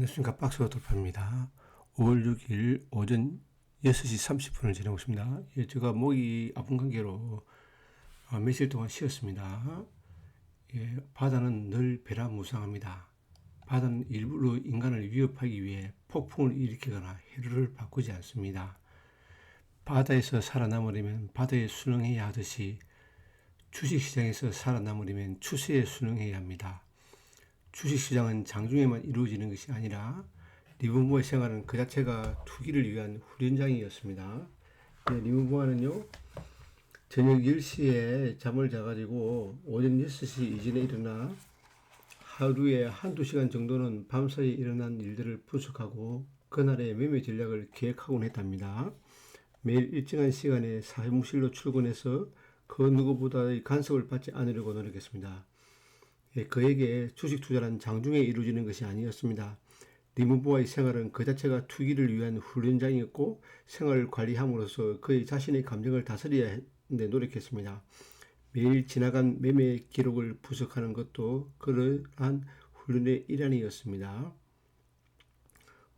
안녕하십니까. 박스가 돌파입니다. 5월 6일 오전 6시 30분을 지나고 있습니다. 예, 제가 목이 아픈 관계로 어, 며칠 동안 쉬었습니다. 예, 바다는 늘 배라무상합니다. 바다는 일부러 인간을 위협하기 위해 폭풍을 일으키거나 해류를 바꾸지 않습니다. 바다에서 살아남으려면 바다에 순응해야 하듯이 주식시장에서 살아남으려면 추세에 순응해야 합니다. 주식시장은 장중에만 이루어지는 것이 아니라 리브모의 생활은 그 자체가 투기를 위한 훈련장이었습니다. 네, 리브모아는요, 저녁 10시에 잠을 자가지고 오전 6시 이전에 일어나 하루에 한두 시간 정도는 밤사이에 일어난 일들을 분석하고 그날의 매매 전략을 계획하곤 했답니다. 매일 일정한 시간에 사무실로 출근해서 그 누구보다의 간섭을 받지 않으려고 노력했습니다. 예, 그에게 주식 투자란 장중에 이루어지는 것이 아니었습니다. 리무보아의 생활은 그 자체가 투기를 위한 훈련장이었고 생활을 관리함으로써 그의 자신의 감정을 다스려야 하는데 노력했습니다. 매일 지나간 매매 기록을 분석하는 것도 그러한 훈련의 일환이었습니다.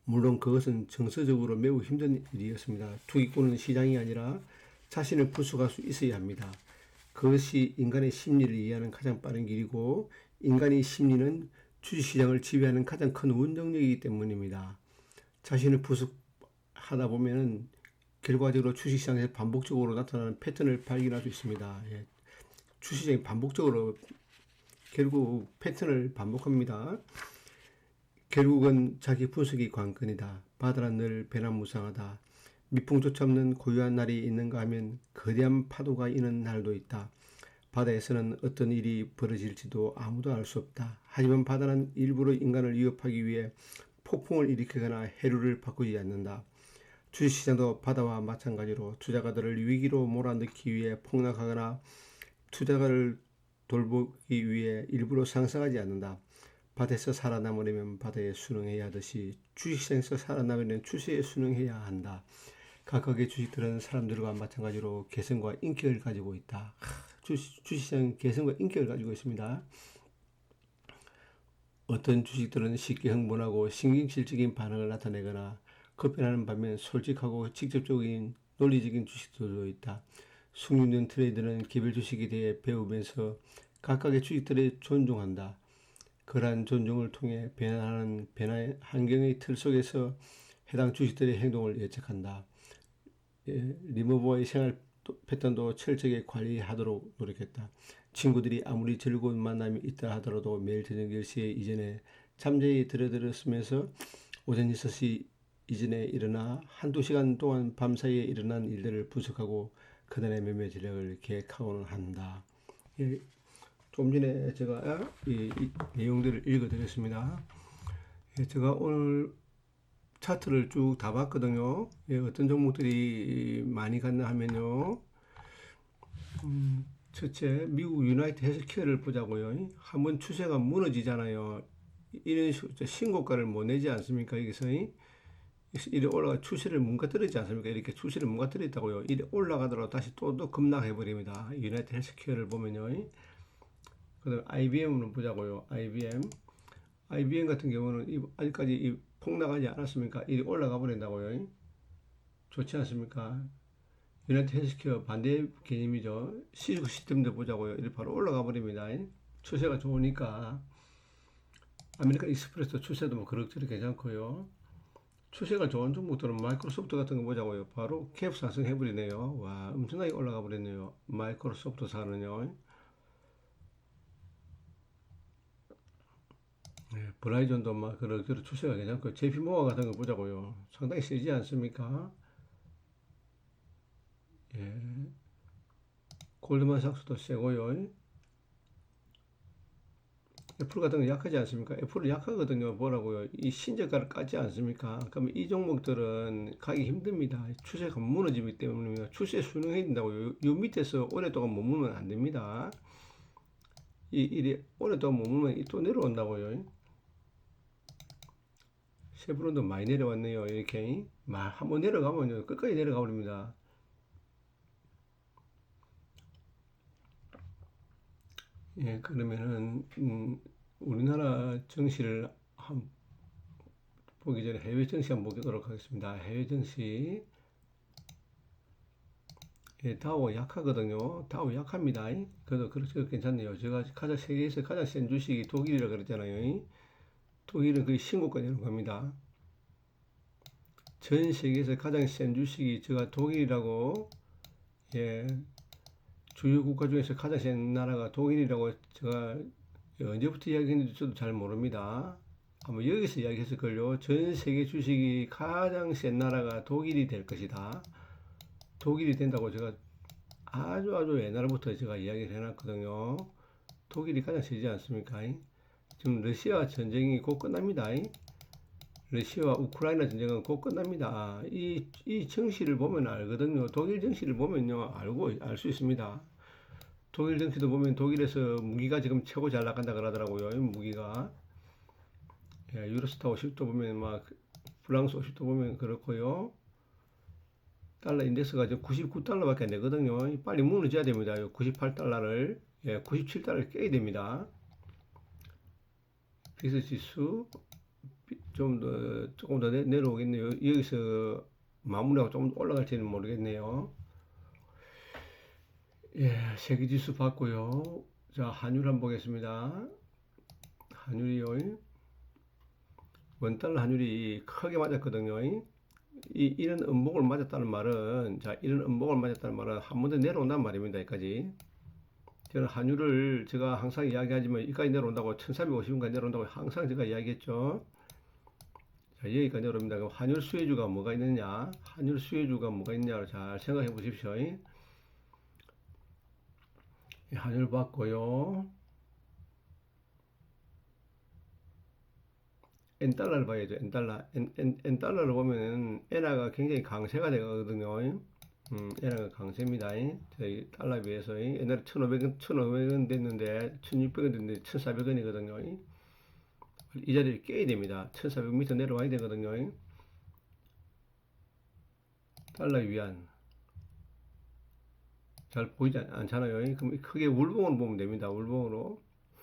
물론 그것은 정서적으로 매우 힘든 일이었습니다. 투기꾼은 시장이 아니라 자신을 분석할 수 있어야 합니다. 그것이 인간의 심리를 이해하는 가장 빠른 길이고 인간의 심리는 주식시장을 지배하는 가장 큰 운동력이기 때문입니다. 자신을 부숙하다 보면은 결과적으로 주식시장에서 반복적으로 나타나는 패턴을 발견할 수 있습니다. 예. 주식시장이 반복적으로 결국 패턴을 반복합니다. 결국은 자기 분석이 관건이다. 바다란 늘 배남무상하다. 미풍조차 없는 고요한 날이 있는가 하면 거대한 파도가 있는 날도 있다. 바다에서는 어떤 일이 벌어질지도 아무도 알 수 없다. 하지만 바다는 일부러 인간을 위협하기 위해 폭풍을 일으키거나 해류를 바꾸지 않는다. 주식시장도 바다와 마찬가지로 투자가들을 위기로 몰아넣기 위해 폭락하거나 투자가를 돌보기 위해 일부러 상승하지 않는다. 바다에서 살아남으려면 바다에 순응해야 하듯이 주식시장에서 살아남으려면 추세에 순응해야 한다. 각각의 주식들은 사람들과 마찬가지로 개성과 인격을 가지고 있다. 주식, 주식시장은 개성과 인격을 가지고 있습니다. 어떤 주식들은 쉽게 흥분하고 신경질적인 반응을 나타내거나 급변하는 반면 솔직하고 직접적인 논리적인 주식들도 있다. 숙련된 트레이드는 개별 주식에 대해 배우면서 각각의 주식들을 존중한다. 그러한 존중을 통해 변화하는 변화의 환경의 틀 속에서 해당 주식들의 행동을 예측한다. 예, 리모버의 생활 패턴도 철저하게 관리하도록 노력했다. 친구들이 아무리 즐거운 만남이 있다 하더라도 매일 저녁 10시에 이전에 잠자리 들어들었으면서 오전 6시 이전에 일어나 한두 시간 동안 밤사이에 일어난 일들을 분석하고 그날의 매매 전략을 계획하고는 한다. 예, 좀 전에 제가 이, 이 내용들을 읽어드렸습니다. 예, 제가 오늘 차트를 쭉 다 봤거든요. 예, 어떤 종목들이 많이 갔나 하면요. 음, 첫째, 미국 유나이트 헬스케어를 보자고요. 한번 추세가 무너지잖아요. 이런 신고가를 못 내지 않습니까? 여기서 이래 올라가 추세를 뭉가뜨리지 않습니까? 이렇게 추세를 뭉가뜨렸다고요. 이래 올라가더라도 다시 또, 또 급락해 버립니다. 유나이트 헬스케어를 보면요. 그 다음에 IBM을 보자고요. IBM. IBM 같은 경우는 아직까지 폭락하지 않았습니까? 이리 올라가 버린다고요. 좋지 않습니까? 유나이트 헬스케어 반대 개념이죠. 시중 시스템도 보자고요. 이리 바로 올라가 버립니다. 추세가 좋으니까. 아메리칸 익스프레스 추세도 뭐 그럭저럭 괜찮고요. 추세가 좋은 종목들은 마이크로소프트 같은 거 보자고요. 바로 캡 상승해버리네요. 와, 엄청나게 올라가 버렸네요. 마이크로소프트 사는요. 네, 브라이전도 막 그런 그런 추세가 괜찮고 제피 모아 같은 거 보자고요. 상당히 세지 않습니까? 예. 골드만삭스도 세고요. 애플 같은 거 약하지 않습니까? 애플은 약하거든요. 뭐라고요? 이 신저가를 까지 않습니까? 그러면 이 종목들은 가기 힘듭니다. 추세가 무너지기 때문에 추세 순응해야 된다고요. 요 밑에서 오랫동안 머물면 안 됩니다. 이, 이 오랫동안 머물면 또 내려온다고요. 쉐브론도 많이 내려왔네요. 이렇게. 막 한번 내려가면 끝까지 내려가 버립니다. 예, 그러면은, 음, 우리나라 정시를 한, 보기 전에 해외 증시 한번 보도록 하겠습니다. 해외 증시. 예, 다우 약하거든요. 다우 약합니다. 그래도 그렇게 괜찮네요. 제가 가장 세계에서 가장 센 주식이 독일이라 그랬잖아요. 독일은 거의 신고가 되는 겁니다. 전 세계에서 가장 센 주식이 제가 독일이라고 예, 주요 국가 중에서 가장 센 나라가 독일이라고 제가 언제부터 이야기했는지 저도 잘 모릅니다. 아마 여기서 이야기했을걸요. 전 세계 주식이 가장 센 나라가 독일이 될 것이다. 독일이 된다고 제가 아주 아주 옛날부터 제가 이야기를 해놨거든요. 독일이 가장 세지 않습니까? 지금 러시아 전쟁이 곧 끝납니다. 러시아와 우크라이나 전쟁은 곧 끝납니다. 이, 이 정시를 보면 알거든요. 독일 정시를 보면요. 알고, 알 수 있습니다. 독일 정시도 보면 독일에서 무기가 지금 최고 잘 나간다 그러더라고요. 무기가. 예, 유로스타 50도 보면 막, 프랑스 50도 보면 그렇고요. 달러 인덱스가 지금 99달러밖에 안 되거든요. 빨리 무너져야 됩니다. 98달러를, 예, 97달러를 깨야 됩니다. 비스 지수, 좀 더, 조금 더 내, 내려오겠네요. 여기서 마무리하고 좀 올라갈지는 모르겠네요. 예, 세계지수 봤고요. 자, 한율 한번 보겠습니다. 한율이요. 원달러 한율이 크게 맞았거든요. 이, 이런 음목을 맞았다는 말은, 자, 이런 음목을 맞았다는 말은 한 번 더 내려온단 말입니다. 여기까지. 저는 한율을 제가 항상 이야기하지만 여기까지 내려온다고 1350원까지 내려온다고 항상 제가 이야기했죠. 자, 여기까지 내려옵니다. 그럼 한율 수혜주가 뭐가 있느냐? 한율 수혜주가 뭐가 있냐를 잘 생각해 보십시오. 한율 봤고요. 엔달러를 봐야죠. 엔달러. 엔달러를 보면은 엔화가 굉장히 강세가 되거든요. 음, 엔화가 강세입니다. 저희 달러에 비해서 옛날에 1,500원, 1,500원 됐는데 1,600원 됐는데 1,400원이거든요. 이 자리를 깨야 됩니다. 1,400m 내려와야 되거든요. 달러 위안. 잘 보이지 않잖아요. 그럼 크게 울봉으로 보면 됩니다. 울봉으로.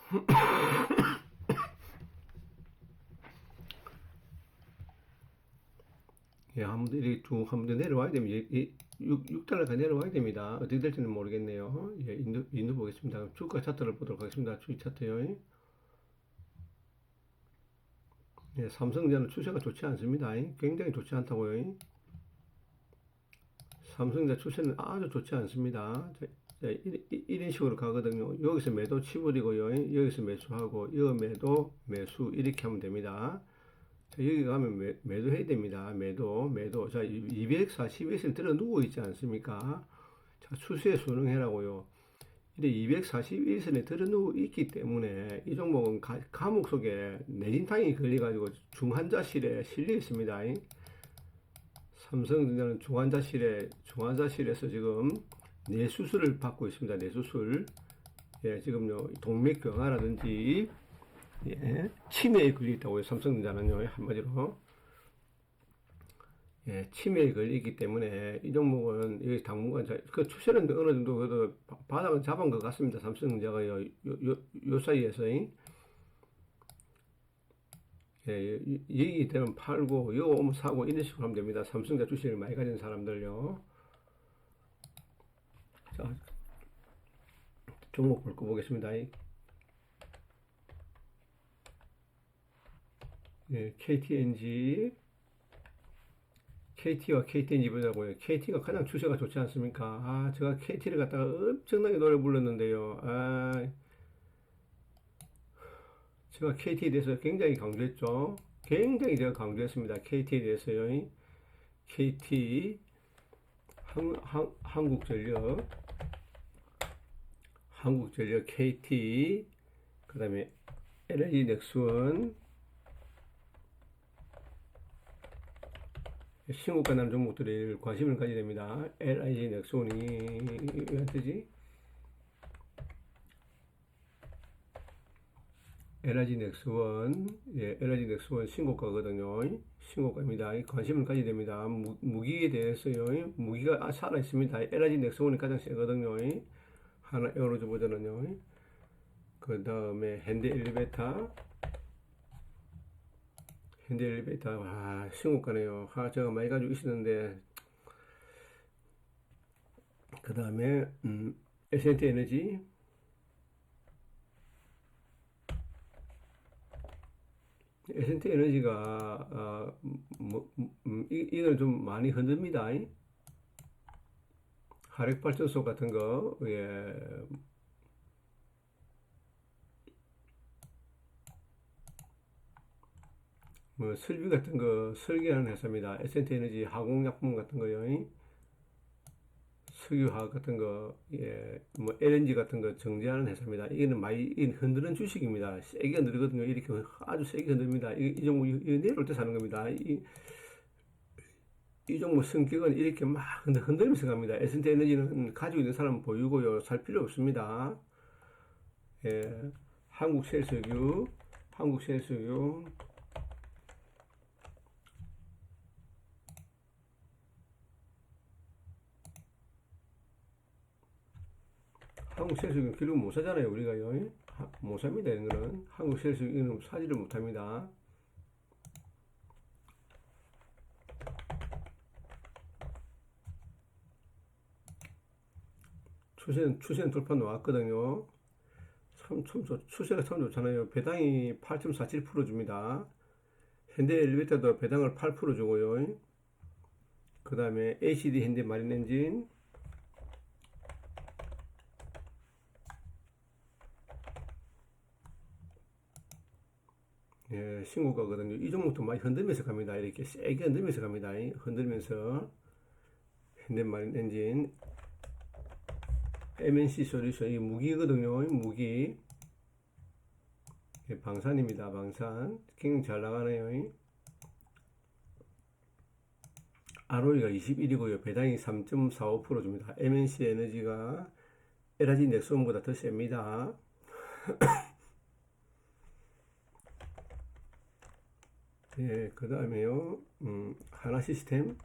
예, 한번더 이렇게 쭉한번더 내려와야 됩니다. 이, 6, 6 달러가 내려와야 됩니다. 어떻게 될지는 모르겠네요. 예, 인도, 인도 보겠습니다. 주가 차트를 보도록 하겠습니다. 주식 차트요. 예, 삼성전자는 추세가 좋지 않습니다. 굉장히 좋지 않다고요. 삼성전자 추세는 아주 좋지 않습니다. 이런 식으로 가거든요. 여기서 매도 치부리고요. 여기서 매수하고, 여기 매도, 매수, 이렇게 하면 됩니다. 자, 여기 가면 매, 도해야 됩니다. 매도, 매도. 자, 240에서 들어 누워 있지 않습니까? 자, 추세 순응해라고요. 이제 241선에 들어 누워 있기 때문에 이 종목은 가, 감옥 속에 내진탕이 걸려가지고 중환자실에 실려 있습니다. 삼성전자는 중환자실에, 중환자실에서 지금 뇌수술을 받고 있습니다. 뇌수술. 예, 지금요, 동맥경화라든지, 예, 치매에 걸리있다고요. 삼성전자는요, 한마디로. 예, 치매에 걸리기 때문에 이 종목은 여기 당분간 그 추세는 어느 정도 그래도 바닥은 잡은 것 같습니다. 삼성전자가 요, 요, 요, 요 사이에서. 예, 얘기 되면 팔고, 이거 오면 사고, 이런 식으로 하면 됩니다. 삼성전자 주식을 많이 가진 사람들요. 자, 종목 볼거 보겠습니다. 예, KTNG. KT와 KTNG 보자고요. KT가 가장 추세가 좋지 않습니까? 아, 제가 KT를 갖다가 엄청나게 노래 불렀는데요. 아, 제가 KT에 대해서 굉장히 강조했죠. 굉장히 제가 강조했습니다. KT에 대해서요. KT, 한, 한, 한국전력, 한국전력 KT, 그 다음에 LG 넥스원, 신고가 나는 종목들에 관심을 가져야 됩니다. LIG 넥스원이 왜 뜨지? LIG 넥스원, 예, LIG 넥스원 신고가거든요. 신고가입니다. 관심을 가져야 됩니다. 무, 무기에 대해서요. 무기가 살아 있습니다. LIG 넥스원이 가장 세거든요. 하나 에어로즈 버전은요. 그 다음에 핸드 엘리베이터, 현대 엘리베이터, 아, 신고가네요. 아, 제가 많이 가지고 있었는데, 그 다음에, 음, 에센트 에너지, 에센트 에너지가, 아, 뭐, 음, 이, 이걸 좀 많이 흔듭니다. 화력발전소 같은 거, 예, 뭐 설비 같은 거 설계하는 회사입니다. 에센트 에너지 화공약품 같은 거요. 석유화학 같은 거, 예, 뭐 LNG 같은 거 정제하는 회사입니다. 이거는 많이 이건 흔드는 주식입니다. 세게 흔들거든요. 이렇게 아주 세게 흔듭니다. 이, 이 종목 이 내려올 때 사는 겁니다. 이, 이 종목 성격은 이렇게 막 흔들, 흔들면서 갑니다. 에센트 에너지는 가지고 있는 사람 보유고요. 살 필요 없습니다. 예, 한국셀석유, 한국셀석유, 한국 셀수는 결국 못 사잖아요, 우리가요. 하- 못 삽니다, 이런 거는. 한국 셀수는 사지를 못 합니다. 추세는, 추세는 돌파 나왔거든요. 참, 참, 좋- 추세가 참 좋잖아요. 배당이 8.47% 줍니다. 현대 엘리베이터도 배당을 8% 주고요. 그 다음에 ACD 현대 마린 엔진, 예, 신고가거든요. 이 종목도 많이 흔들면서 갑니다. 이렇게 세게 흔들면서 갑니다. 흔들면서 현대마린 엔진 MNC 솔루션 이 무기거든요. 무기 예, 방산입니다. 방산 굉장히 잘 나가네요. ROE가 21이고요. 배당이 3.45% 줍니다. MNC 에너지가 LG 넥슨보다 더 셉니다. 예, 그 다음에요, 음, 하나 시스템.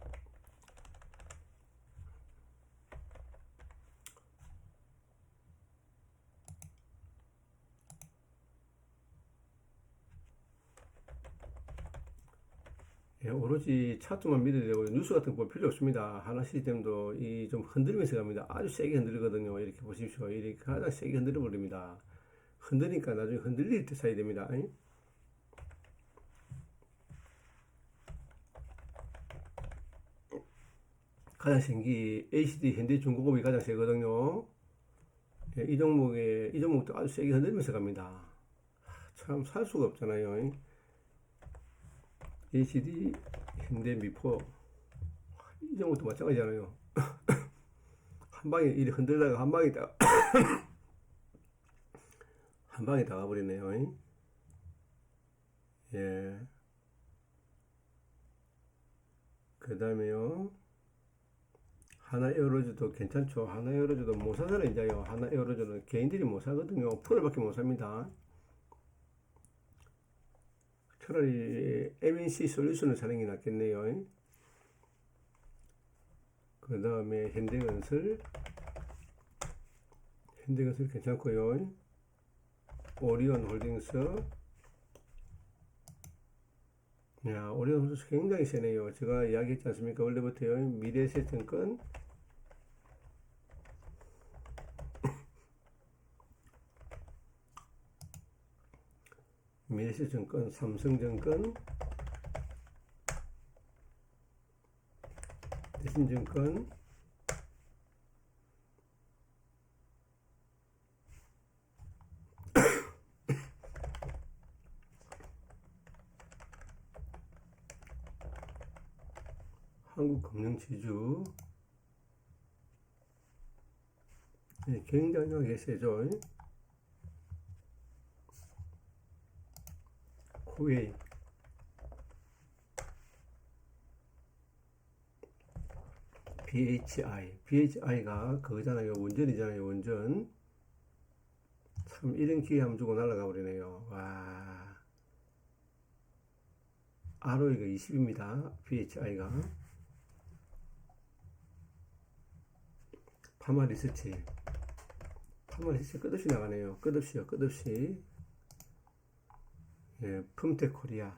예, 오로지 차트만 믿어야 되고, 뉴스 같은 거 볼 필요 없습니다. 하나 시스템도 이 좀 흔들면서 갑니다. 아주 세게 흔들거든요. 이렇게 보십시오. 이렇게 가장 세게 흔들어 버립니다. 흔드니까 나중에 흔들릴 때 사야 됩니다. 가장 생기 ACD 현대중공업이 가장 세거든요. 예, 이 종목에 이 종목도 아주 세게 흔들면서 갑니다. 참 살 수가 없잖아요. ACD 현대 미포 이 종목도 마찬가지잖아요. 한 방에 이리 흔들다가 한 방에 다 한 방에 다 가 버리네요. 예. 그 다음에요. 하나 에어로즈도 괜찮죠. 하나 에어로즈도 못 사잖아요, 이제요. 하나 에어로즈는 개인들이 못 사거든요. 풀을밖에 못 삽니다. 차라리 MNC 솔루션을 사는 게 낫겠네요. 그 다음에 현대건설. 현대건설 괜찮고요. 오리온 홀딩스. 야, 오리온 홀딩스 굉장히 세네요. 제가 이야기했지 않습니까? 원래부터요. 미래에셋증권 미래에셋증권, 삼성증권, 대신증권, 한국금융지주 네, 굉장히 세죠. 후웨이 BHI BHI가 그거잖아요. 원전이잖아요. 원전 참 이런 기회 한번 주고 날아가 버리네요. 와 ROE가 20입니다. BHI가 파마 리서치 파마 리서치 끝없이 나가네요. 끝없이요. 끝없이 예, 품테 코리아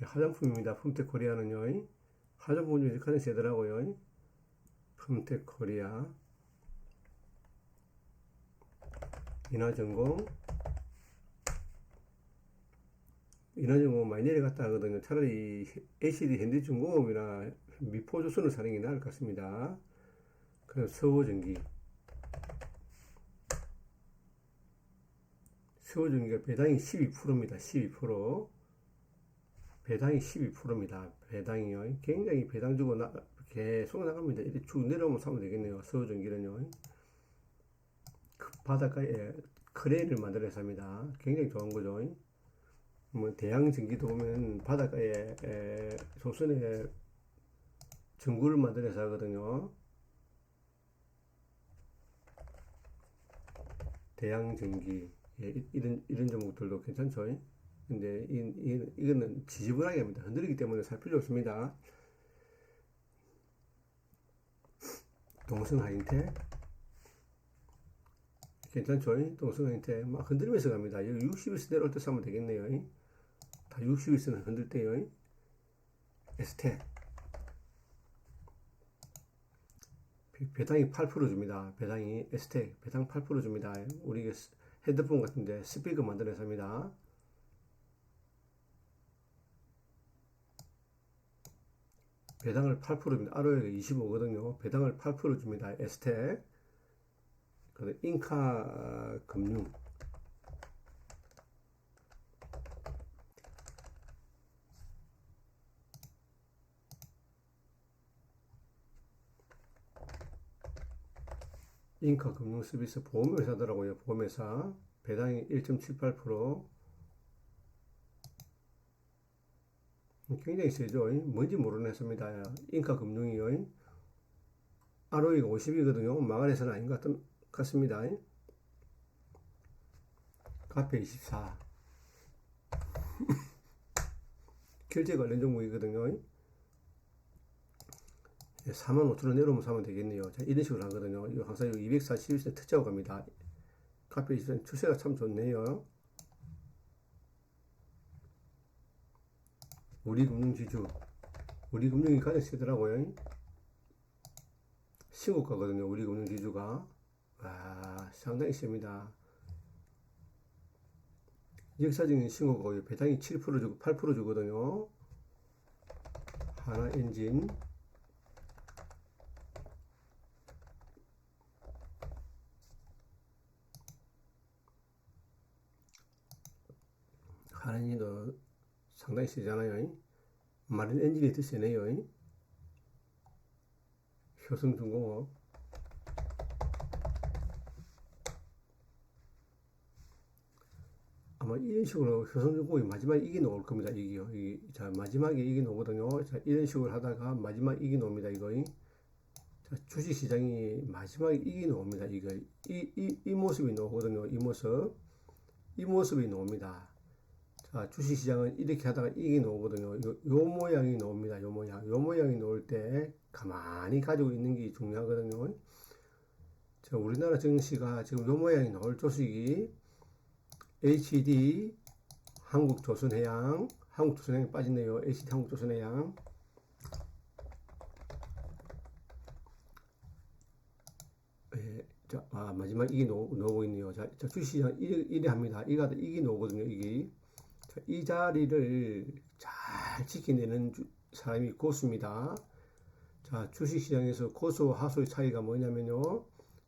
예, 화장품입니다. 품테 코리아는요. 화장품 뮤직하는 세더라고요. 품테 코리아 인화전공 인화전공 많이 내려갔다 하거든요. 차라리 ACD 현대중공업이나 미포조선을 사는 게 나을 것 같습니다. 그럼 서호전기 서호전기가 배당이 12%입니다. 12%. 배당이 12%입니다. 배당이요. 굉장히 배당 주고 나, 계속 나갑니다. 이렇게 쭉 내려오면 사면 되겠네요. 서호전기는요. 그 바닷가에 크레인을 만들어서 합니다. 굉장히 좋은 거죠. 뭐 대양 전기도 보면 바닷가에 에, 조선에 전구를 만들어서 하거든요. 대양 전기 예, 이- 이런 이런 종목들도 괜찮죠. 근데 이, 이, 이거는 지지분하게 합니다. 흔들리기 때문에 살 필요 없습니다. 동성 하인테 괜찮죠? 동성 하인테 막 흔들면서 갑니다. 여기 60에서 내려올 때 사면 되겠네요. 다 60에서는 흔들 때요. 에스테 배당이 8% 줍니다. 배당이 에스테 배당 8% 줍니다. 우리 핸드폰 같은데 스피커 만들어서 합니다. 배당을 8%입니다. ROE가 25거든요. 배당을 8% 줍니다. 에스텍. 그리고 인카 금융. 인카 금융 서비스 보험회사더라고요. 보험회사. 배당이 1.78%. 굉장히 세죠. 뭔지 모르는 회사입니다. 인카 금융이요. ROE가 50이거든요. 망한 회사는 아닌 것 같- 같습니다. 카페 24. 결제 관련 종목이거든요. 4만 5천 원 내려오면 사면 되겠네요. 자, 이런 식으로 하거든요. 이거 항상 241세 특자고 갑니다. 카페 24 추세가 참 좋네요. 우리 금융 지주. 우리 금융이 가장 세더라고요. 신고가거든요. 우리 금융 지주가. 와, 상당히 셉니다. 역사적인 신고가 배당이 7% 주고 8% 주거든요. 하나 엔진. 엔진도 상당히 세잖아요. 마린 엔진이 더 세네요. 효성 중공업. 아마 이런 식으로 효성 중공업이 마지막에 이기 나올 겁니다. 이기요. 이, 자, 마지막에 이기 나오거든요. 자, 이런 식으로 하다가 마지막 이기 나옵니다. 이거. 자, 주식시장이 마지막에 이기 나옵니다. 이거. 이, 이, 이 모습이 나오거든요. 이 모습. 이 모습이 나옵니다. 자, 주식시장은 이렇게 하다가 이게 나오거든요. 요, 요 모양이 나옵니다. 요 모양. 요 모양이 나올 때 가만히 가지고 있는 게 중요하거든요. 자, 우리나라 증시가 지금 요 모양이 나올 조식이 HD, 한국조선해양, 한국조선해양이 빠졌네요. HD 한국조선해양. 예, 자, 아, 마지막 이게 나오, 나오고 있네요. 자, 자 주식시장 이래, 이래 합니다. 이가, 이게 나오거든요. 이게. 자, 이 자리를 잘 지켜내는 주- 사람이 고수입니다. 자, 주식시장에서 고수와 하수의 차이가 뭐냐면요.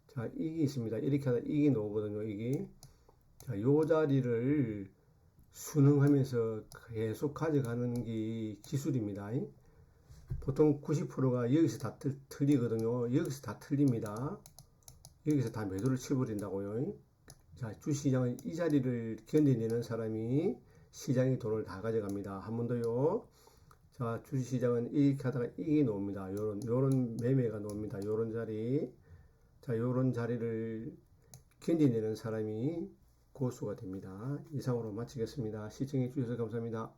자, 이게 있습니다. 이렇게 하다 이게 나오거든요. 이게. 자, 요 자리를 순응하면서 계속 가져가는 게 기술입니다. 보통 90%가 여기서 다 틀, 틀리거든요. 여기서 다 틀립니다. 여기서 다 매도를 치버린다고요. 자, 주시장은 이 자리를 견뎌내는 사람이 시장의 돈을 다 가져갑니다. 한 번 더요. 자, 주시장은 이렇게 하다가 이게 나옵니다. 요런, 요런 매매가 나옵니다. 요런 자리. 자, 요런 자리를 견뎌내는 사람이 고수가 됩니다. 이상으로 마치겠습니다. 시청해 주셔서 감사합니다.